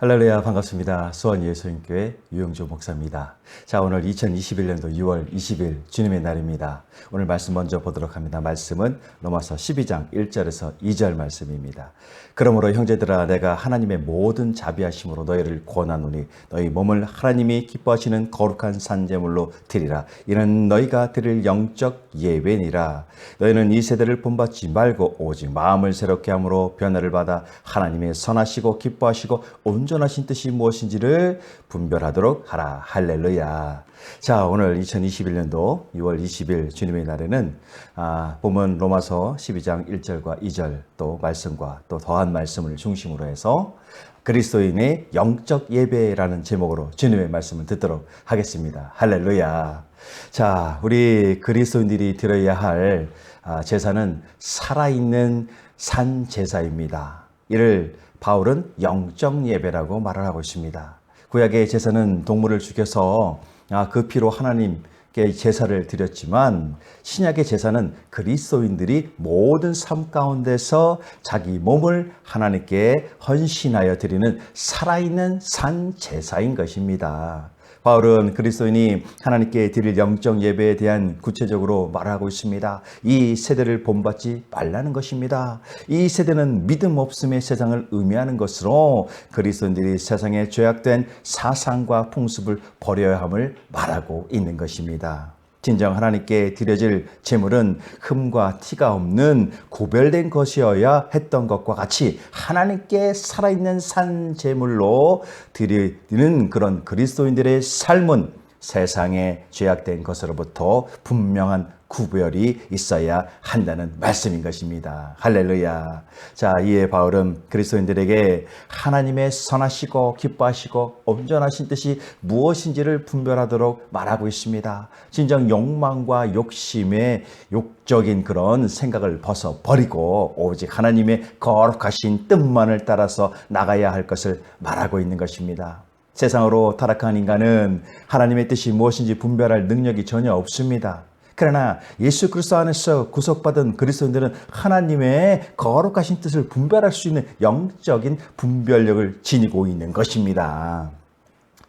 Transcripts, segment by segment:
할렐루야 반갑습니다. 수원 예수님교회 유영조 목사입니다. 자 오늘 2021년도 6월 20일 주님의 날입니다. 오늘 말씀 먼저 보도록 합니다. 말씀은 로마서 12장 1절에서 2절 말씀입니다. 그러므로 형제들아 내가 하나님의 모든 자비하심으로 너희를 권하노니 너희 몸을 하나님이 기뻐하시는 거룩한 산제물로 드리라. 이는 너희가 드릴 영적 예배니라. 너희는 이 세대를 본받지 말고 오직 마음을 새롭게 함으로 변화를 받아 하나님의 선하시고 기뻐하시고 온 전하신 뜻이 무엇인지를 분별하도록 하라. 할렐루야. 자, 오늘 2021년도 6월 20일 주님의 날에는 아, 본문 로마서 12장 1절과 2절 또 말씀과 또 더한 말씀을 중심으로 해서 그리스도인의 영적 예배라는 제목으로 주님의 말씀을 듣도록 하겠습니다. 할렐루야. 자, 우리 그리스도인들이 드려야 할 아, 제사는 살아있는 산 제사입니다. 이를 바울은 영적 예배라고 말을 하고 있습니다. 구약의 제사는 동물을 죽여서 아, 그 피로 하나님께 제사를 드렸지만 신약의 제사는 그리스도인들이 모든 삶 가운데서 자기 몸을 하나님께 헌신하여 드리는 살아있는 산 제사인 것입니다. 바울은 그리스도인이 하나님께 드릴 영적 예배에 대한 구체적으로 말하고 있습니다. 이 세대를 본받지 말라는 것입니다. 이 세대는 믿음 없음의 세상을 의미하는 것으로 그리스도인들이 세상에 죄악된 사상과 풍습을 버려야 함을 말하고 있는 것입니다. 진정 하나님께 드려질 제물은 흠과 티가 없는 구별된 것이어야 했던 것과 같이 하나님께 살아있는 산 제물로 드리는 그런 그리스도인들의 삶은 세상에 죄악된 것으로부터 분명한 구별이 있어야 한다는 말씀인 것입니다. 할렐루야. 자, 이에 바울은 그리스도인들에게 하나님의 선하시고 기뻐하시고 온전하신 뜻이 무엇인지를 분별하도록 말하고 있습니다. 진정 욕망과 욕심의 욕적인 그런 생각을 벗어 버리고 오직 하나님의 거룩하신 뜻만을 따라서 나가야 할 것을 말하고 있는 것입니다. 세상으로 타락한 인간은 하나님의 뜻이 무엇인지 분별할 능력이 전혀 없습니다. 그러나 예수 그리스도 안에서 구속받은 그리스도인들은 하나님의 거룩하신 뜻을 분별할 수 있는 영적인 분별력을 지니고 있는 것입니다.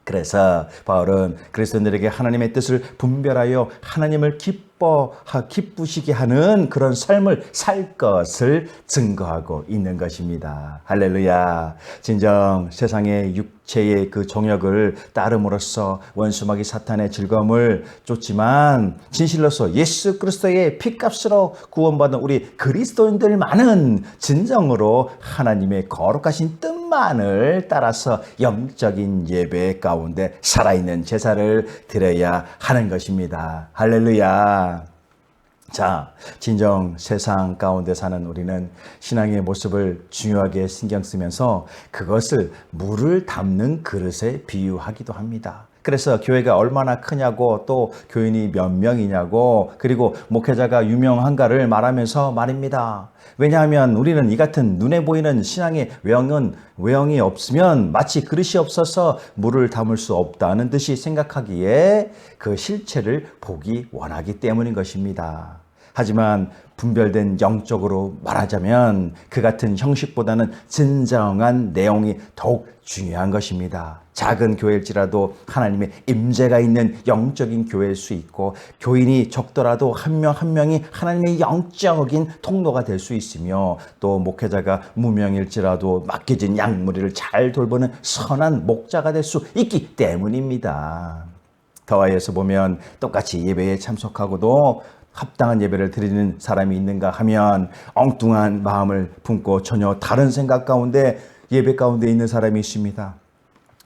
그래서 바울은 그리스도인들에게 하나님의 뜻을 분별하여 하나님을 기뻐 기쁘시게 하는 그런 삶을 살 것을 증거하고 있는 것입니다. 할렐루야. 진정 세상의 육체의 그 정욕을 따름으로써 원수마귀 사탄의 즐거움을 쫓지만 진실로서 예수 그리스도의 피값으로 구원받은 우리 그리스도인들만은 진정으로 하나님의 거룩하신 뜻 만을 따라서 영적인 예배 가운데 살아있는 제사를 드려야 하는 것입니다. 할렐루야. 자, 진정 세상 가운데 사는 우리는 신앙의 모습을 중요하게 신경 쓰면서 그것을 물을 담는 그릇에 비유하기도 합니다. 그래서 교회가 얼마나 크냐고 또 교인이 몇 명이냐고 그리고 목회자가 유명한가를 말하면서 말입니다. 왜냐하면 우리는 이 같은 눈에 보이는 신앙의 외형은 외형이 없으면 마치 그릇이 없어서 물을 담을 수 없다는 듯이 생각하기에 그 실체를 보기 원하기 때문인 것입니다. 하지만 분별된 영적으로 말하자면 그 같은 형식보다는 진정한 내용이 더욱 중요한 것입니다. 작은 교회일지라도 하나님의 임재가 있는 영적인 교회일 수 있고 교인이 적더라도 한명한 명이 하나님의 영적인 통로가 될 수 있으며 또 목회자가 무명일지라도 맡겨진 양무리를 잘 돌보는 선한 목자가 될 수 있기 때문입니다. 더하여서 보면 똑같이 예배에 참석하고도 합당한 예배를 드리는 사람이 있는가 하면 엉뚱한 마음을 품고 전혀 다른 생각 가운데 예배 가운데 있는 사람이 있습니다.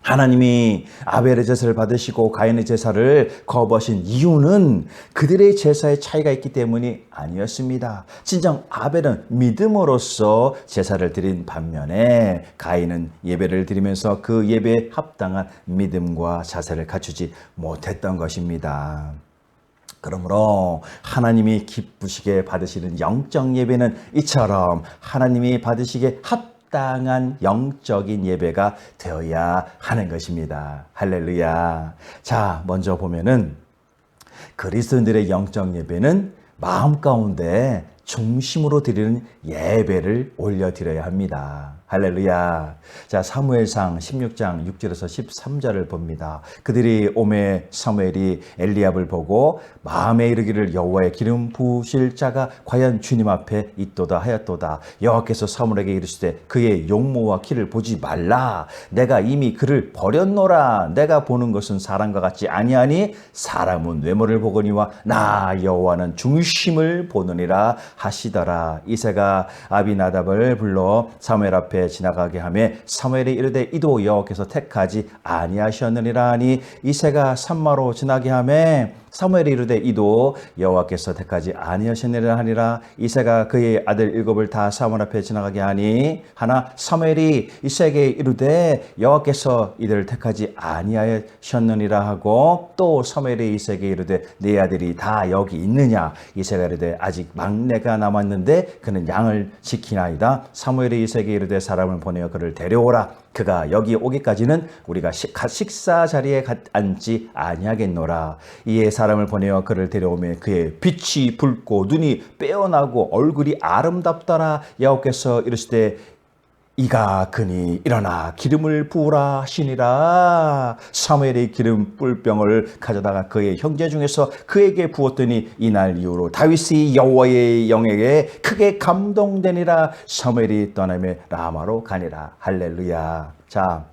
하나님이 아벨의 제사를 받으시고 가인의 제사를 거부하신 이유는 그들의 제사의 차이가 있기 때문이 아니었습니다. 진정 아벨은 믿음으로써 제사를 드린 반면에 가인은 예배를 드리면서 그 예배에 합당한 믿음과 자세를 갖추지 못했던 것입니다. 그러므로 하나님이 기쁘시게 받으시는 영적 예배는 이처럼 하나님이 받으시게 합당한 영적인 예배가 되어야 하는 것입니다. 할렐루야. 자, 먼저 보면은 그리스도인들의 영적 예배는 마음 가운데 중심으로 드리는 예배를 올려 드려야 합니다. 할렐루야. 자, 사무엘상 16장 6절에서 13절을 봅니다. 그들이 오메 사무엘이 엘리압을 보고 마음에 이르기를 여호와의 기름 부으실 자가 과연 주님 앞에 있도다 하였도다. 여호와께서 사무엘에게 이르시되 그의 용모와 키를 보지 말라. 내가 이미 그를 버렸노라. 내가 보는 것은 사람과 같지 아니하니 사람은 외모를 보거니와 나 여호와는 중심을 보느니라 하시더라. 이새가 아비나답을 불러 사무엘 앞에 지나가게 하며 사무엘이 이르되 이도 여호와께서 택하지 아니하셨느니라 하니. 이새가 산마로 지나게 하며 사무엘이 이르되 이도 여호와께서 택하지 아니하셨느니라 하니라. 이새가 그의 아들 일곱을 다 사무엘 앞에 지나가게 하니 하나 사무엘이 이새에게 이르되 여호와께서 이들을 택하지 아니하셨느니라 하고 또 사무엘이 이새에게 이르되 네 아들이 다 여기 있느냐. 이새가 이르되 아직 막내가 남았는데 그는 양을 지키나이다. 사무엘이 이새에게 이르되 사람을 보내어 그를 데려오라 그가 여기 오기까지는 우리가 식- 식사 자리에 가- 앉지 아니하겠노라. 이에 사람을 보내어 그를 데려오매 그의 빛이 붉고 눈이 빼어나고 얼굴이 아름답더라. 여호께서 이르시되 이가 그니 일어나 기름을 부으라 하시니라. 사무엘이 기름 뿔병을 가져다가 그의 형제 중에서 그에게 부었더니 이날 이후로 다윗이 여호와의 영에게 크게 감동되니라. 사무엘이 떠나며 라마로 가니라. 할렐루야. 자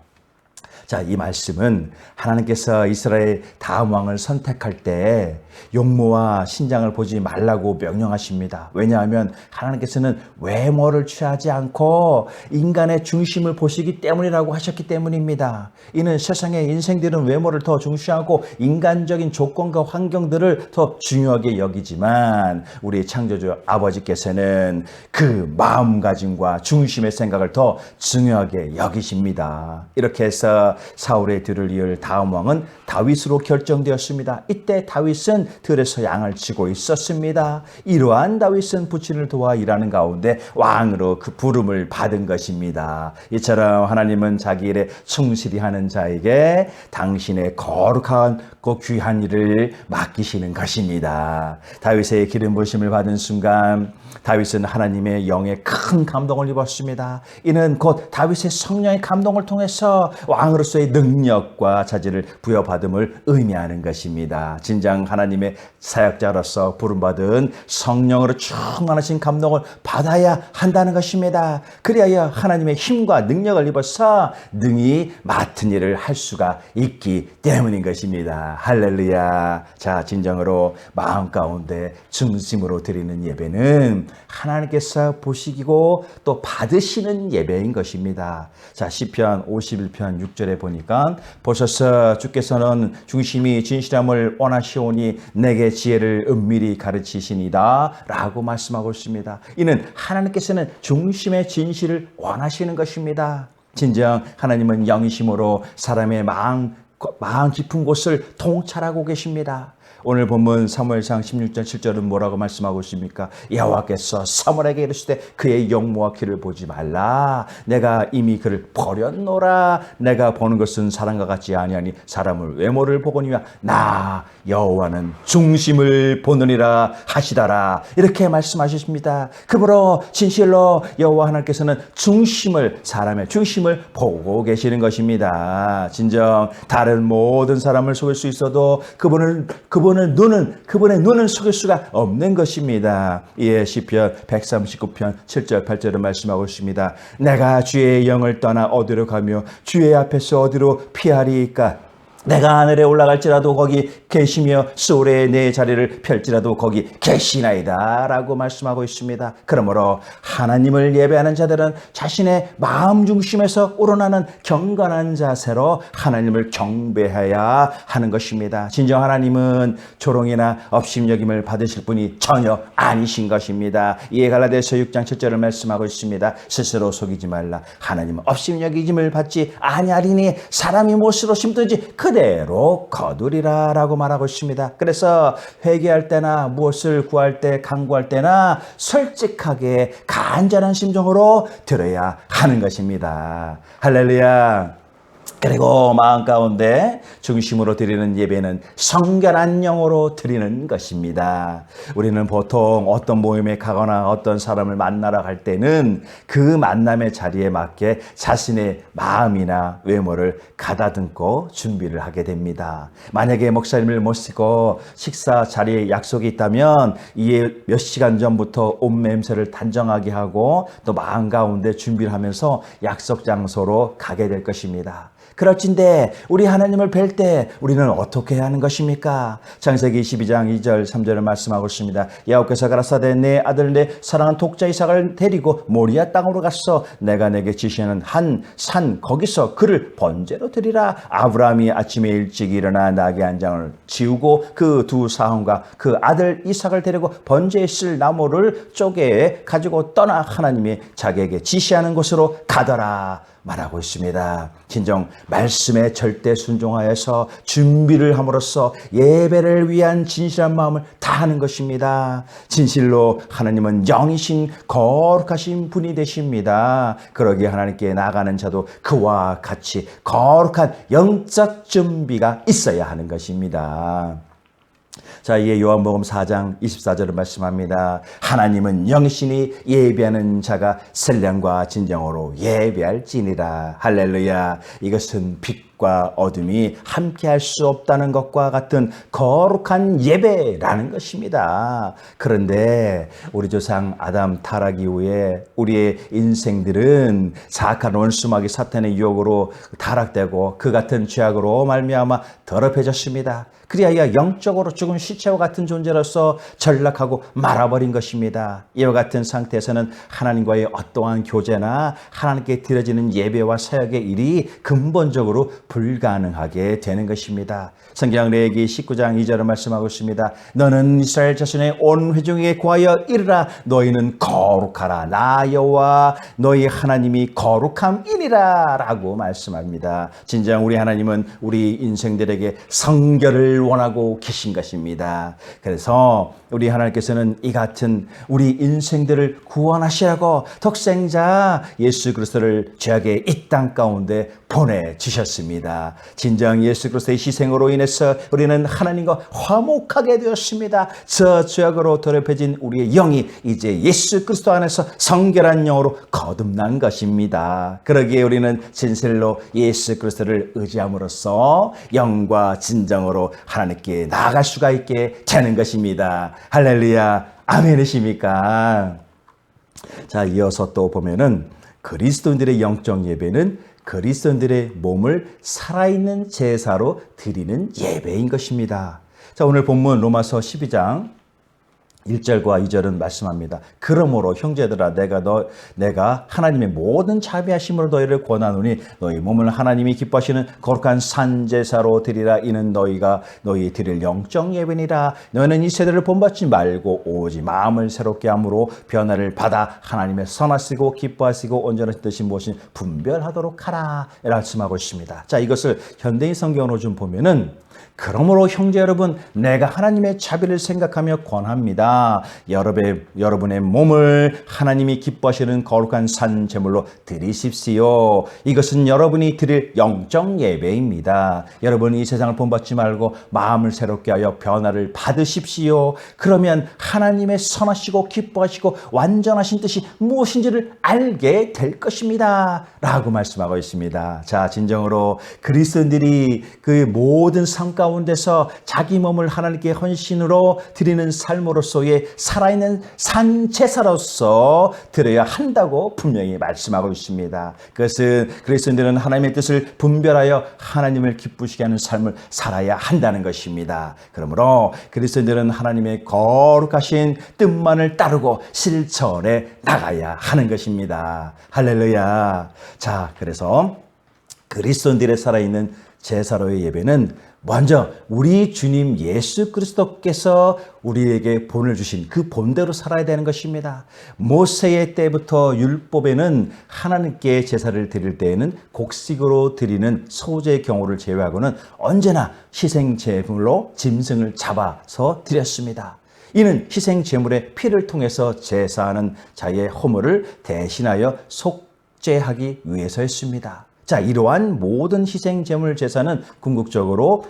자, 이 말씀은 하나님께서 이스라엘 다음 왕을 선택할 때 용모와 신장을 보지 말라고 명령하십니다. 왜냐하면 하나님께서는 외모를 취하지 않고 인간의 중심을 보시기 때문이라고 하셨기 때문입니다. 이는 세상의 인생들은 외모를 더 중시하고 인간적인 조건과 환경들을 더 중요하게 여기지만 우리 창조주 아버지께서는 그 마음가짐과 중심의 생각을 더 중요하게 여기십니다. 이렇게 해서 사울의 뒤를 이을 다음 왕은 다윗으로 결정되었습니다. 이때 다윗은 들에서 양을 치고 있었습니다. 이러한 다윗은 부친을 도와 일하는 가운데 왕으로 그 부름을 받은 것입니다. 이처럼 하나님은 자기 일에 충실히 하는 자에게 당신의 거룩한 그 귀한 일을 맡기시는 것입니다. 다윗의 기름 부심을 받은 순간 다윗은 하나님의 영에 큰 감동을 입었습니다. 이는 곧 다윗의 성령의 감동을 통해서 왕으로서의 능력과 자질을 부여받음을 의미하는 것입니다. 진정 하나님의 사역자로서 부름받은 성령으로 충만하신 감동을 받아야 한다는 것입니다. 그리하여 하나님의 힘과 능력을 입어서 능히 맡은 일을 할 수가 있기 때문인 것입니다. 할렐루야. 자, 진정으로 마음 가운데 중심으로 드리는 예배는 하나님께서 보시고 또 받으시는 예배인 것입니다. 자, 시편 51편 6절에 보니까 보셔서 주께서는 중심이 진실함을 원하시오니 내게 지혜를 은밀히 가르치시니다 라고 말씀하고 있습니다. 이는 하나님께서는 중심의 진실을 원하시는 것입니다. 진정 하나님은 영이심으로 사람의 마음 마음 깊은 곳을 통찰하고 계십니다. 오늘 본문 사무엘상 16장 7절은 뭐라고 말씀하고 있습니까? 여호와께서 사무엘에게 이르시되 그의 영모와 키를 보지 말라. 내가 이미 그를 버렸노라. 내가 보는 것은 사람과 같지 아니하니 사람을 외모를 보거니와 나 여호와는 중심을 보느니라 하시다라. 이렇게 말씀하셨습니다. 그러므로 진실로 여호와 하나님께서는 중심을 사람의 중심을 보고 계시는 것입니다. 진정 다른 모든 사람을 속일 수 있어도 그분을 그분 을 눈은 그분의 눈을 속일 수가 없는 것입니다. 이에 시편 139편 7절 8절을 말씀하고 있습니다. 내가 주의 영을 떠나 어디로 가며 주의 앞에서 어디로 피하리까? 내가 하늘에 올라갈지라도 거기 계시며 수월에 내 자리를 펼지라도 거기 계시나이다 라고 말씀하고 있습니다. 그러므로 하나님을 예배하는 자들은 자신의 마음 중심에서 우러나는 경건한 자세로 하나님을 경배해야 하는 것입니다. 진정 하나님은 조롱이나 업심여김을 받으실 분이 전혀 아니신 것입니다. 이에 갈라디아서 6장 7절을 말씀하고 있습니다. 스스로 속이지 말라. 하나님은 업심여김을 받지 아니하리니 사람이 무엇으로 심든지 그 대로 거두리라 라고 말하고 있습니다. 그래서 회개할 때나 무엇을 구할 때 강구할 때나 솔직하게 간절한 심정으로 들어야 하는 것입니다. 할렐루야. 그리고 마음 가운데 중심으로 드리는 예배는 성결한 영으로 드리는 것입니다. 우리는 보통 어떤 모임에 가거나 어떤 사람을 만나러 갈 때는 그 만남의 자리에 맞게 자신의 마음이나 외모를 가다듬고 준비를 하게 됩니다. 만약에 목사님을 모시고 식사 자리에 약속이 있다면 이에 몇 시간 전부터 옷 냄새를 단정하게 하고 또 마음 가운데 준비를 하면서 약속 장소로 가게 될 것입니다. 그럴진데 우리 하나님을 뵐 때 우리는 어떻게 해야 하는 것입니까? 창세기 12장 2절 3절을 말씀하고 있습니다. 야곱께서 가라사대 내 아들 내 사랑하는 독자 이삭을 데리고 모리아 땅으로 갔어. 내가 내게 지시하는 한 산 거기서 그를 번제로 드리라. 아브라함이 아침에 일찍 일어나 나귀 한 장을 지우고 그 두 사원과 그 아들 이삭을 데리고 번제에 쓸 나무를 쪼개 가지고 떠나 하나님이 자기에게 지시하는 곳으로 가더라. 말하고 있습니다. 진정 말씀에 절대 순종하여서 준비를 함으로써 예배를 위한 진실한 마음을 다하는 것입니다. 진실로 하나님은 영이신 거룩하신 분이 되십니다. 그러기에 하나님께 나가는 자도 그와 같이 거룩한 영적 준비가 있어야 하는 것입니다. 자, 이에 요한복음 4장 24절을 말씀합니다. 하나님은 영신이 예배하는 자가 선량과 진정으로 예배할지니라. 할렐루야. 이것은 빛과 어둠이 함께할 수 없다는 것과 같은 거룩한 예배라는 것입니다. 그런데 우리 조상 아담 타락 이후에 우리의 인생들은 사악한 원수마귀 사탄의 유혹으로 타락되고 그 같은 죄악으로 말미암아 더럽혀졌습니다. 그리하여 영적으로 죽은 시체와 같은 존재로서 전락하고 말아버린 것입니다. 이와 같은 상태에서는 하나님과의 어떠한 교제나 하나님께 드려지는 예배와 사역의 일이 근본적으로 불가능하게 되는 것입니다. 성경 레기 19장 2절을 말씀하고 있습니다. 너는 이스라엘 자손의 온 회중에게 구하여 이르라 너희는 거룩하라 나 여호와 너희 하나님이 거룩함이니라 라고 말씀합니다. 진정 우리 하나님은 우리 인생들에게 성결을 원하고 계신 것입니다. 그래서 우리 하나님께서는 이 같은 우리 인생들을 구원하시라고 독생자 예수 그리스도를 죄악의 이 땅 가운데 보내 주셨습니다. 진정 예수 그리스도의 희생으로 인해서 우리는 하나님과 화목하게 되었습니다. 저 죄악으로 더럽혀진 우리의 영이 이제 예수 그리스도 안에서 성결한 영으로 거듭난 것입니다. 그러기에 우리는 진실로 예수 그리스도를 의지함으로써 영과 진정으로 하나님께 나아갈 수가 있게 되는 것입니다. 할렐루야. 아멘이십니까? 자, 이어서 또 보면은 그리스도인들의 영적 예배는 그리스도인들의 몸을 살아있는 제사로 드리는 예배인 것입니다. 자, 오늘 본문 로마서 12장 1절과 2절은 말씀합니다. 그러므로 형제들아 내가 너 내가 하나님의 모든 자비하심으로 너희를 권하노니 너희 몸을 하나님이 기뻐하시는 거룩한 산 제사로 드리라 이는 너희가 너희 드릴 영적 예배니라 너희는 이 세대를 본받지 말고 오직 마음을 새롭게 함으로 변화를 받아 하나님의 선하시고 기뻐하시고 온전하신 뜻이 무엇인 분별하도록 하라 말씀하고 있습니다. 자 이것을 현대인 성경으로 좀 보면은 그러므로 형제 여러분, 내가 하나님의 자비를 생각하며 권합니다. 여러분의, 여러분의 몸을 하나님이 기뻐하시는 거룩한 산 제물로 드리십시오. 이것은 여러분이 드릴 영적 예배입니다. 여러분 이 세상을 본받지 말고 마음을 새롭게 하여 변화를 받으십시오. 그러면 하나님의 선하시고 기뻐하시고 완전하신 뜻이 무엇인지를 알게 될 것입니다. 라고 말씀하고 있습니다. 자, 진정으로 그리스도인들이 그 모든 삶 가운데 서 자기 몸을 하나님께 헌신으로 드리는 삶으로서의 살아있는 산제사로서 드려야 한다고 분명히 말씀하고 있습니다. 그것은 그리스도인들은 하나님의 뜻을 분별하여 하나님을 기쁘시게 하는 삶을 살아야 한다는 것입니다. 그러므로 그리스도인들은 하나님의 거룩하신 뜻만을 따르고 실천에 나가야 하는 것입니다. 할렐루야. 자, 그래서 그리스도인들의 살아있는 제사로의 예배는 먼저 우리 주님 예수 그리스도께서 우리에게 본을 주신 그 본대로 살아야 되는 것입니다. 모세의 때부터 율법에는 하나님께 제사를 드릴 때에는 곡식으로 드리는 소제의 경우를 제외하고는 언제나 희생 제물로 짐승을 잡아서 드렸습니다. 이는 희생 제물의 피를 통해서 제사하는 자의 허물을 대신하여 속죄하기 위해서였습니다. 자, 이러한 모든 희생 제물 제사는 궁극적으로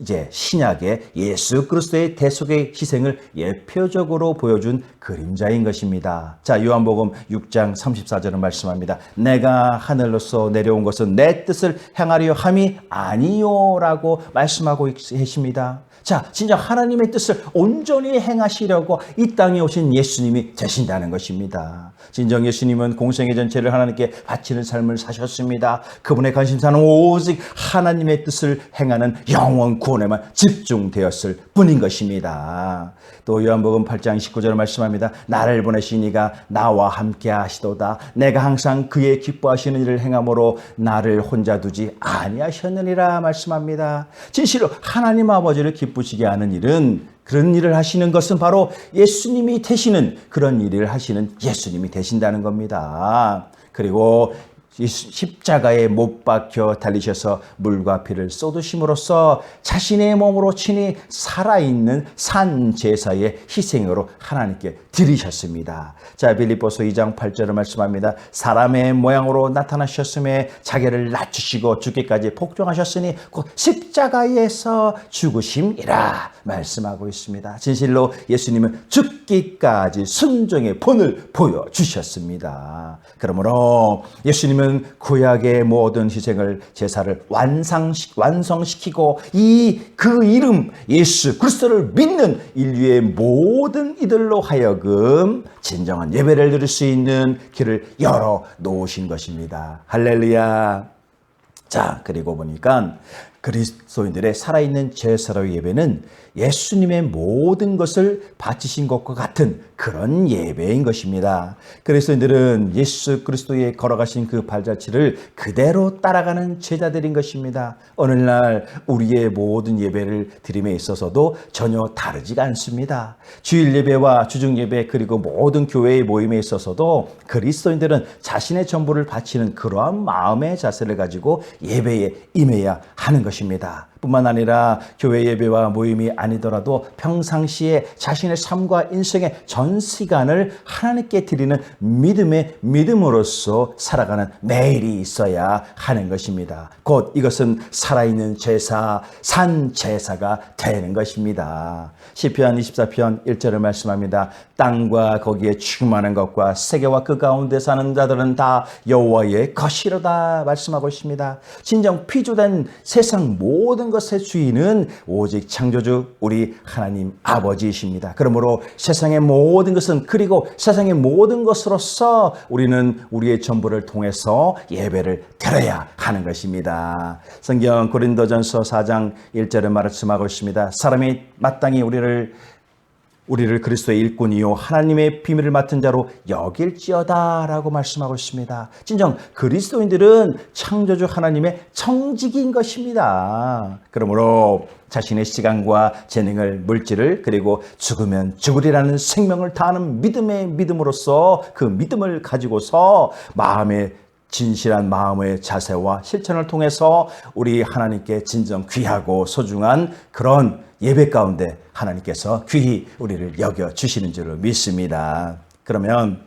이제 신약의 예수 그리스도의 대속의 희생을 예표적으로 보여준 그림자인 것입니다. 자, 요한복음 6장 34절은 말씀합니다. 내가 하늘로서 내려온 것은 내 뜻을 행하려 함이 아니요라고 말씀하고 계십니다. 자, 진짜 하나님의 뜻을 온전히 행하시려고 이 땅에 오신 예수님이 되신다는 것입니다. 진정 예수님은 공생의 전체를 하나님께 바치는 삶을 사셨습니다. 그분의 관심사는 오직 하나님의 뜻을 행하는 영원 구원에만 집중되었을 뿐인 것입니다. 또 요한복음 8장 19절을 말씀합니다. 나를 보내신 이가 나와 함께 하시도다. 내가 항상 그의 기뻐하시는 일을 행함으로 나를 혼자 두지 아니하셨느니라 말씀합니다. 진실로 하나님 아버지를 기쁘시게 하는 일은 그런 일을 하시는 것은 바로 예수님이 되시는 그런 일을 하시는 예수님이 되신다는 겁니다. 그리고 이 십자가에 못 박혀 달리셔서 물과 피를 쏟으심으로써 자신의 몸으로 친히 살아있는 산 제사의 희생으로 하나님께 드리셨습니다. 자, 빌립보서 2장 8절을 말씀합니다. 사람의 모양으로 나타나셨음에 자기를 낮추시고 죽기까지 복종하셨으니 곧 십자가에서 죽으심이라 말씀하고 있습니다. 진실로 예수님은 죽기까지 순종의 본을 보여주셨습니다. 그러므로 예수님은 구약의 모든 희생을 제사를 완상시, 완성시키고 이 그 이름 예수 그리스도를 믿는 인류의 모든 이들로 하여금 진정한 예배를 드릴 수 있는 길을 열어 놓으신 것입니다. 할렐루야. 자, 그리고 보니까 그리스도인들의 살아있는 제사로 예배는 예수님의 모든 것을 바치신 것과 같은 그런 예배인 것입니다. 그리스도인들은 예수 그리스도의 걸어가신 그 발자취를 그대로 따라가는 제자들인 것입니다. 오늘날 우리의 모든 예배를 드림에 있어서도 전혀 다르지가 않습니다. 주일 예배와 주중 예배 그리고 모든 교회의 모임에 있어서도 그리스도인들은 자신의 전부를 바치는 그러한 마음의 자세를 가지고 예배에 임해야 하는 것입니다. 것입니다. 뿐만 아니라 교회 예배와 모임이 아니더라도 평상시에 자신의 삶과 인생의 전 시간을 하나님께 드리는 믿음의 믿음으로써 살아가는 매일이 있어야 하는 것입니다. 곧 이것은 살아있는 제사, 산 제사가 되는 것입니다. 시편 24편 1절을 말씀합니다. 땅과 거기에 충만한 것과 세계와 그 가운데 사는 자들은 다 여호와의 것이로다 말씀하고 있습니다. 진정 피조된 세상 모든 것의 주인은 오직 창조주 우리 하나님 아버지이십니다. 그러므로 세상의 모든 것은 그리고 세상의 모든 것으로서 우리는 우리의 전부를 통해서 예배를 드려야 하는 것입니다. 성경 고린도전서 4장 1절에 말씀하고 있습니다. 사람이 마땅히 우리를 우리를 그리스도의 일꾼이요 하나님의 비밀을 맡은 자로 여길지어다라고 말씀하고 있습니다. 진정 그리스도인들은 창조주 하나님의 청직인 것입니다. 그러므로 자신의 시간과 재능을 물질을 그리고 죽으면 죽으리라는 생명을 다하는 믿음의 믿음으로써 그 믿음을 가지고서 마음의 진실한 마음의 자세와 실천을 통해서 우리 하나님께 진정 귀하고 소중한 그런 예배 가운데 하나님께서 귀히 우리를 여겨 주시는 줄을 믿습니다. 그러면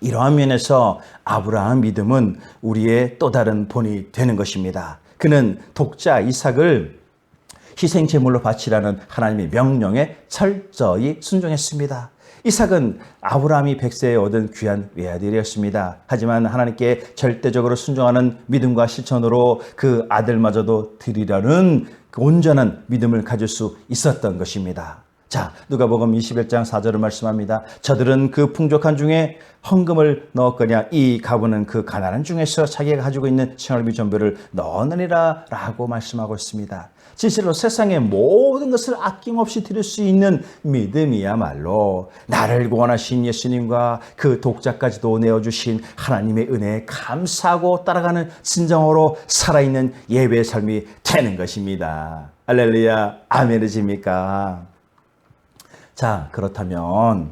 이러한 면에서 아브라함 믿음은 우리의 또 다른 본이 되는 것입니다. 그는 독자 이삭을 희생 제물로 바치라는 하나님의 명령에 철저히 순종했습니다. 이삭은 아브라함이 백세에 얻은 귀한 외아들이었습니다. 하지만 하나님께 절대적으로 순종하는 믿음과 실천으로 그 아들마저도 드리려는 그 온전한 믿음을 가질 수 있었던 것입니다. 자, 누가복음 21장 4절을 말씀합니다. 저들은 그 풍족한 중에 헌금을 넣었거냐 이 가부는 그 가난한 중에서 자기가 가지고 있는 생활비 전부를 넣느니라 라고 말씀하고 있습니다. 진실로 세상의 모든 것을 아낌없이 드릴 수 있는 믿음이야말로 나를 구원하신 예수님과 그 독자까지도 내어주신 하나님의 은혜에 감사하고 따라가는 진정으로 살아있는 예배의 삶이 되는 것입니다. 알렐루야 아멘이십니까? 자 그렇다면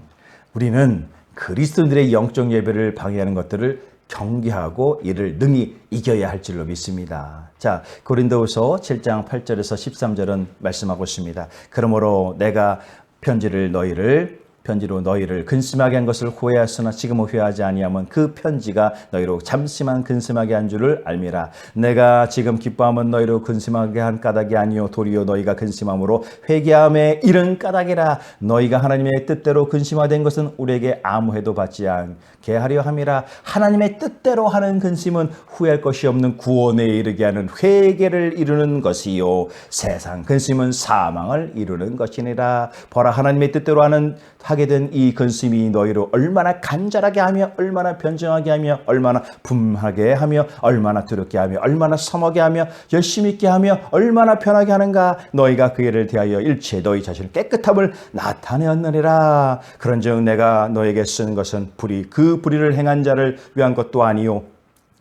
우리는 그리스도인들의 영적 예배를 방해하는 것들을 경계하고 이를 능히 이겨야 할 줄로 믿습니다. 자, 고린도후서 7장 8절에서 13절은 말씀하고 있습니다. 그러므로 내가 편지를 너희를 편지로 너희를 근심하게 한 것을 후회하으나 지금은 후회하지 아니하면 그 편지가 너희로 잠시만 근심하게 한 줄을 알미라. 내가 지금 기뻐함은 너희로 근심하게 한 까닭이 아니요 도리어 너희가 근심함으로 회개함에 이른 까닭이라. 너희가 하나님의 뜻대로 근심화된 것은 우리에게 아무 해도 받지 않게 하려 함이라. 하나님의 뜻대로 하는 근심은 후회할 것이 없는 구원에 이르게 하는 회개를 이루는 것이요. 세상 근심은 사망을 이루는 것이니라. 보라 하나님의 뜻대로 하는 하게 된 이 근심이 너희로 얼마나 간절하게 하며 얼마나 변정하게 하며 얼마나 분하게 하며 얼마나 두렵게 하며 얼마나 섬하게 하며 열심히 있게 하며 얼마나 편하게 하는가? 너희가 그 일을 대하여 일체 너희 자신의 깨끗함을 나타내었느니라. 그런즉 내가 너에게 쓴 것은 불의 그 불의를 행한 자를 위한 것도 아니요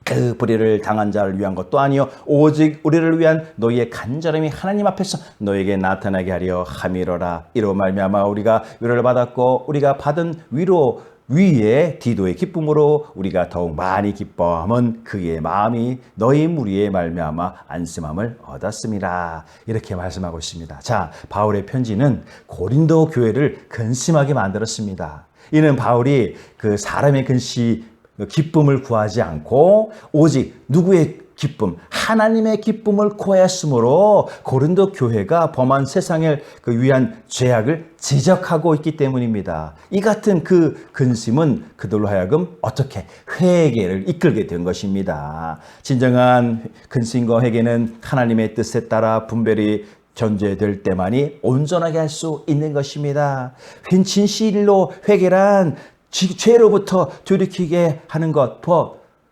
그 불의를 당한 자를 위한 것도 아니요 오직 우리를 위한 너희의 간절함이 하나님 앞에서 너에게 나타나게 하려 함이로라 이로 말미암아 우리가 위로를 받았고 우리가 받은 위로 위에 디도의 기쁨으로 우리가 더욱 많이 기뻐함은 그의 마음이 너희 무리의 말미암아 안심함을 얻었습니다. 이렇게 말씀하고 있습니다. 자, 바울의 편지는 고린도 교회를 근심하게 만들었습니다. 이는 바울이 그 사람의 근심 기쁨을 구하지 않고 오직 누구의 기쁨, 하나님의 기쁨을 구하였으므로 고린도 교회가 범한 세상을 그 위한 죄악을 지적하고 있기 때문입니다. 이 같은 그 근심은 그들로 하여금 어떻게 회개를 이끌게 된 것입니다. 진정한 근심과 회개는 하나님의 뜻에 따라 분별이 존재될 때만이 온전하게 할 수 있는 것입니다. 진실로 회개란 죄로부터 돌이키게 하는 것,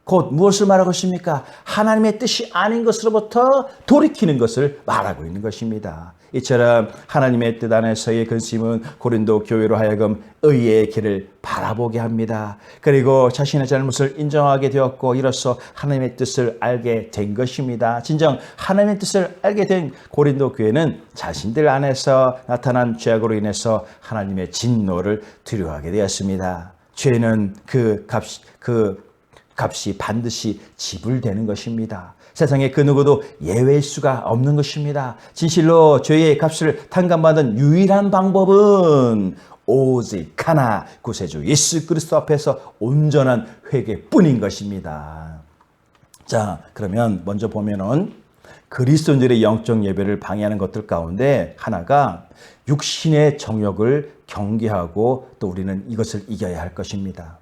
곧 무엇을 말하고 있습니까? 하나님의 뜻이 아닌 것으로부터 돌이키는 것을 말하고 있는 것입니다. 이처럼 하나님의 뜻 안에서의 근심은 고린도 교회로 하여금 의의 길을 바라보게 합니다. 그리고 자신의 잘못을 인정하게 되었고 이로써 하나님의 뜻을 알게 된 것입니다. 진정 하나님의 뜻을 알게 된 고린도 교회는 자신들 안에서 나타난 죄악으로 인해서 하나님의 진노를 두려워하게 되었습니다. 죄는 그 값, 그 값이 반드시 지불되는 것입니다. 세상에 그 누구도 예외일 수가 없는 것입니다. 진실로 죄의 값을 탕감받은 유일한 방법은 오직 하나 구세주 예수 그리스도 앞에서 온전한 회개뿐인 것입니다. 자, 그러면 먼저 보면은 그리스도인들의 영적 예배를 방해하는 것들 가운데 하나가 육신의 정욕을 경계하고 또 우리는 이것을 이겨야 할 것입니다.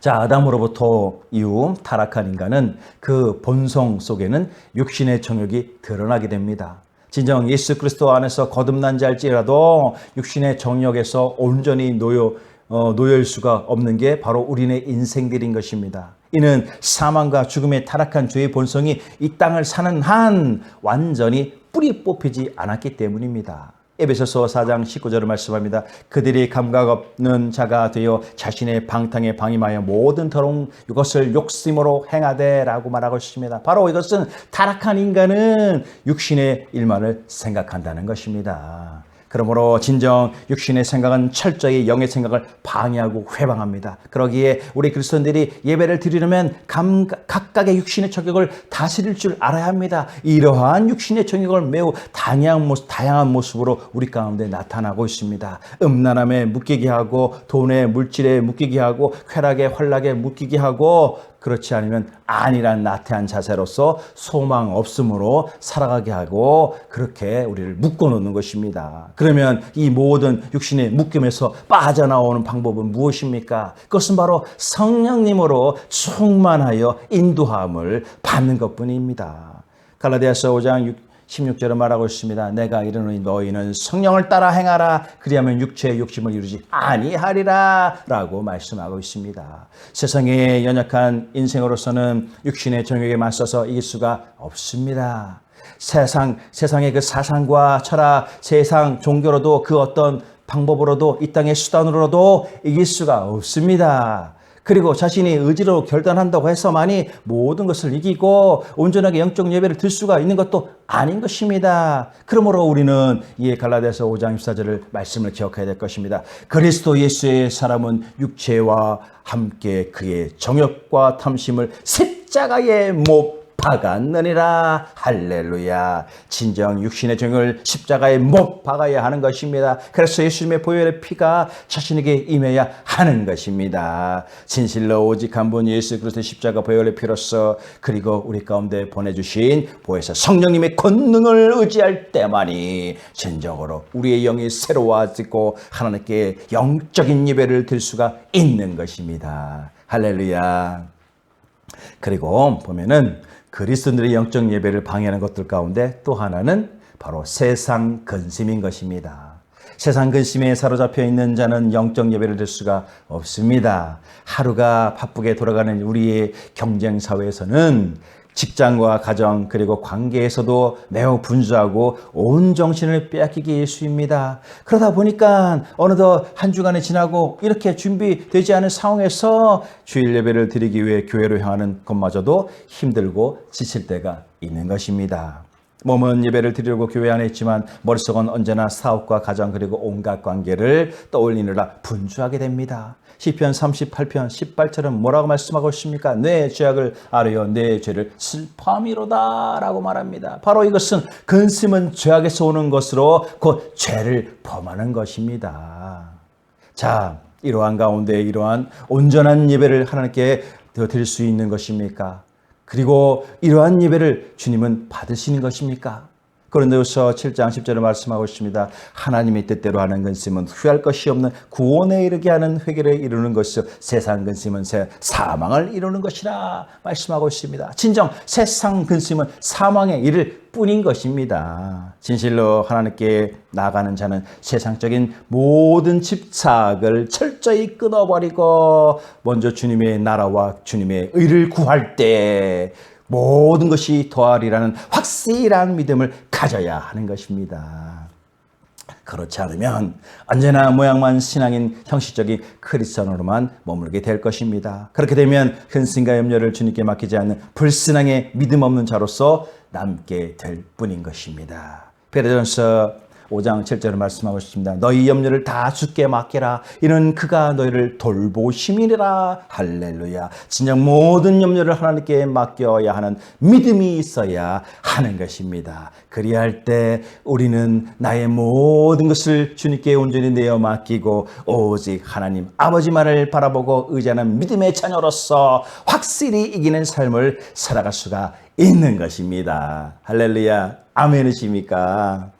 자, 아담으로부터 이후 타락한 인간은 그 본성 속에는 육신의 정욕이 드러나게 됩니다. 진정 예수 그리스도 안에서 거듭난 자일지라도 육신의 정욕에서 온전히 놓여 어, 놓여일 수가 없는 게 바로 우리네 인생들인 것입니다. 이는 사망과 죽음의 타락한 죄의 본성이 이 땅을 사는 한 완전히 뿌리 뽑히지 않았기 때문입니다. 에베소서 4장 19절을 말씀합니다. 그들이 감각 없는 자가 되어 자신의 방탕에 방임하여 모든 더러운 이것을 욕심으로 행하되라고 말하고 있습니다. 바로 이것은 타락한 인간은 육신의 일만을 생각한다는 것입니다. 그러므로 진정 육신의 생각은 철저히 영의 생각을 방해하고 회방합니다. 그러기에 우리 그리스도인들이 예배를 드리려면 감, 각각의 육신의 청격을 다스릴 줄 알아야 합니다. 이러한 육신의 청격을 매우 다양한 모습, 다양한 모습으로 우리 가운데 나타나고 있습니다. 음란함에 묶이게 하고 돈에 물질에 묶이게 하고 쾌락에 환락에 묶이게 하고 그렇지 않으면 아니란 나태한 자세로서 소망 없음으로 살아가게 하고 그렇게 우리를 묶어 놓는 것입니다. 그러면 이 모든 육신의 묶임에서 빠져나오는 방법은 무엇입니까? 그것은 바로 성령님으로 충만하여 인도함을 받는 것뿐입니다. 갈라디아서 5장 6 16절에 말하고 있습니다. 내가 이르노니 너희는 성령을 따라 행하라. 그리하면 육체의 욕심을 이루지 아니하리라. 라고 말씀하고 있습니다. 세상의 연약한 인생으로서는 육신의 정욕에 맞서서 이길 수가 없습니다. 세상, 세상의 그 사상과 철학, 세상 종교로도 그 어떤 방법으로도 이 땅의 수단으로도 이길 수가 없습니다. 그리고 자신이 의지로 결단한다고 해서만이 모든 것을 이기고 온전하게 영적 예배를 들 수가 있는 것도 아닌 것입니다. 그러므로 우리는 이 갈라디아서 5장 14절을 말씀을 기억해야 될 것입니다. 그리스도 예수의 사람은 육체와 함께 그의 정욕과 탐심을 십자가에 못못 박았느니라. 할렐루야. 진정 육신의 종을 십자가에 못 박아야 하는 것입니다. 그래서 예수님의 보혈의 피가 자신에게 임해야 하는 것입니다. 진실로 오직 한 분 예수 그리스도 십자가 보혈의 피로서 그리고 우리 가운데 보내주신 보혜사 성령님의 권능을 의지할 때만이 진정으로 우리의 영이 새로워지고 하나님께 영적인 예배를 드릴 수가 있는 것입니다. 할렐루야. 그리고 보면은 그리스도인들의 영적 예배를 방해하는 것들 가운데 또 하나는 바로 세상 근심인 것입니다. 세상 근심에 사로잡혀 있는 자는 영적 예배를 들 수가 없습니다. 하루가 바쁘게 돌아가는 우리의 경쟁 사회에서는 직장과 가정 그리고 관계에서도 매우 분주하고 온 정신을 빼앗기기 일수입니다. 그러다 보니까 어느덧 한 주간이 지나고 이렇게 준비되지 않은 상황에서 주일 예배를 드리기 위해 교회로 향하는 것마저도 힘들고 지칠 때가 있는 것입니다. 몸은 예배를 드리려고 교회 안에 있지만 머릿속은 언제나 사업과 가정 그리고 온갖 관계를 떠올리느라 분주하게 됩니다. 시편 38편 18절은 뭐라고 말씀하고 있습니까? 내 죄악을 아뢰어 내 죄를 슬퍼함이로다 라고 말합니다. 바로 이것은 근심은 죄악에서 오는 것으로 곧 죄를 범하는 것입니다. 자, 이러한 가운데 이러한 온전한 예배를 하나님께 드릴 수 있는 것입니까? 그리고 이러한 예배를 주님은 받으시는 것입니까? 고린도후서 7장 10절을 말씀하고 있습니다. 하나님의 뜻대로 하는 근심은 후회할 것이 없는 구원에 이르게 하는 회개를 이루는 것이요 세상 근심은 새 사망을 이루는 것이라 말씀하고 있습니다. 진정 세상 근심은 사망에 이를 뿐인 것입니다. 진실로 하나님께 나가는 자는 세상적인 모든 집착을 철저히 끊어버리고 먼저 주님의 나라와 주님의 의를 구할 때 모든 것이 더하리라는 확실한 믿음을 가져야 하는 것입니다. 그렇지 않으면 언제나 모양만 신앙인 형식적인 크리스천으로만 머물게 될 것입니다. 그렇게 되면 근심과 염려를 주님께 맡기지 않는 불신앙의 믿음 없는 자로서 남게 될 뿐인 것입니다. 베레전서 5장 7절을 말씀하고 있습니다. 너희 염려를 다 주께 맡겨라. 이는 그가 너희를 돌보심이라. 할렐루야. 진정 모든 염려를 하나님께 맡겨야 하는 믿음이 있어야 하는 것입니다. 그리할 때 우리는 나의 모든 것을 주님께 온전히 내어 맡기고 오직 하나님 아버지만을 바라보고 의지하는 믿음의 자녀로서 확실히 이기는 삶을 살아갈 수가 있는 것입니다. 할렐루야. 아멘이십니까?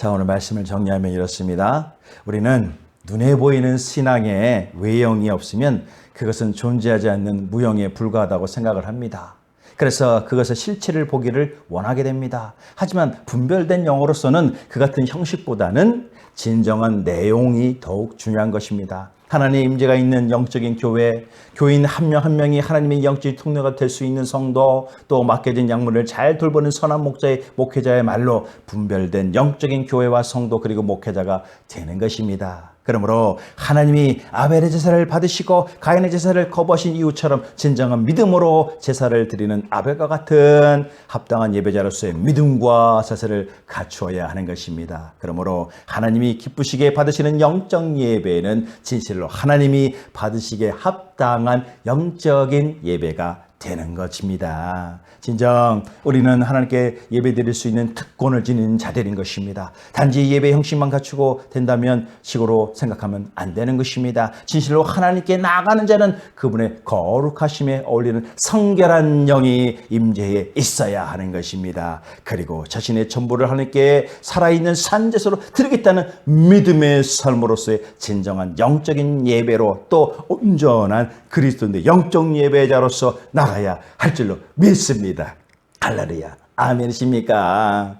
자, 오늘 말씀을 정리하면 이렇습니다. 우리는 눈에 보이는 신앙에 외형이 없으면 그것은 존재하지 않는 무형에 불과하다고 생각을 합니다. 그래서 그것의 실체를 보기를 원하게 됩니다. 하지만 분별된 영어로서는 그 같은 형식보다는 진정한 내용이 더욱 중요한 것입니다. 하나님의 임재가 있는 영적인 교회, 교인 한 명 한 명이 하나님의 영적인 통로가 될 수 있는 성도, 또 맡겨진 약물을 잘 돌보는 선한 목자의 목회자의 말로 분별된 영적인 교회와 성도 그리고 목회자가 되는 것입니다. 그러므로 하나님이 아벨의 제사를 받으시고 가인의 제사를 거부하신 이유처럼 진정한 믿음으로 제사를 드리는 아벨과 같은 합당한 예배자로서의 믿음과 자세를 갖추어야 하는 것입니다. 그러므로 하나님이 기쁘시게 받으시는 영적 예배는 진실로 하나님이 받으시기에 합당한 영적인 예배가 되는 것입니다. 진정 우리는 하나님께 예배 드릴 수 있는 특권을 지닌 자들인 것입니다. 단지 예배 형식만 갖추고 된다면 식으로 생각하면 안 되는 것입니다. 진실로 하나님께 나가는 자는 그분의 거룩하심에 어울리는 성결한 영이 임재에 있어야 하는 것입니다. 그리고 자신의 전부를 하나님께 살아있는 산제소로 드리겠다는 믿음의 삶으로서의 진정한 영적인 예배로 또 온전한 그리스도인의 영적 예배자로서 나 가야 할 줄로 믿습니다. 할렐루야. 아멘이십니까?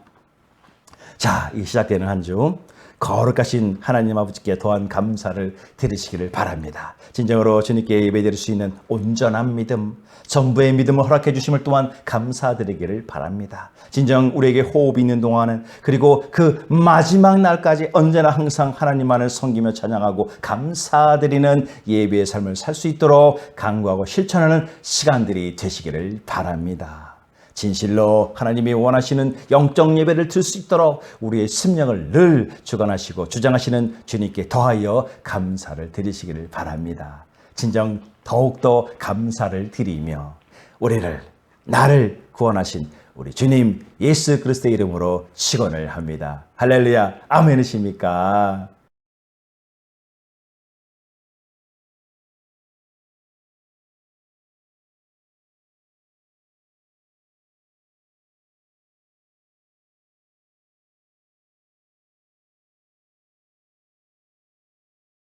자, 이 시작되는 한 주 거룩하신 하나님 아버지께 또한 감사를 드리시기를 바랍니다. 진정으로 주님께 예배드릴 수 있는 온전한 믿음, 전부의 믿음을 허락해 주심을 또한 감사드리기를 바랍니다. 진정 우리에게 호흡이 있는 동안은 그리고 그 마지막 날까지 언제나 항상 하나님만을 섬기며 찬양하고 감사드리는 예배의 삶을 살 수 있도록 강구하고 실천하는 시간들이 되시기를 바랍니다. 진실로 하나님이 원하시는 영적 예배를 들수 있도록 우리의 심령을 늘 주관하시고 주장하시는 주님께 더하여 감사를 드리시기를 바랍니다. 진정 더욱더 감사를 드리며 우리를 나를 구원하신 우리 주님 예수 그리스도의 이름으로 축원을 합니다. 할렐루야. 아멘이십니까?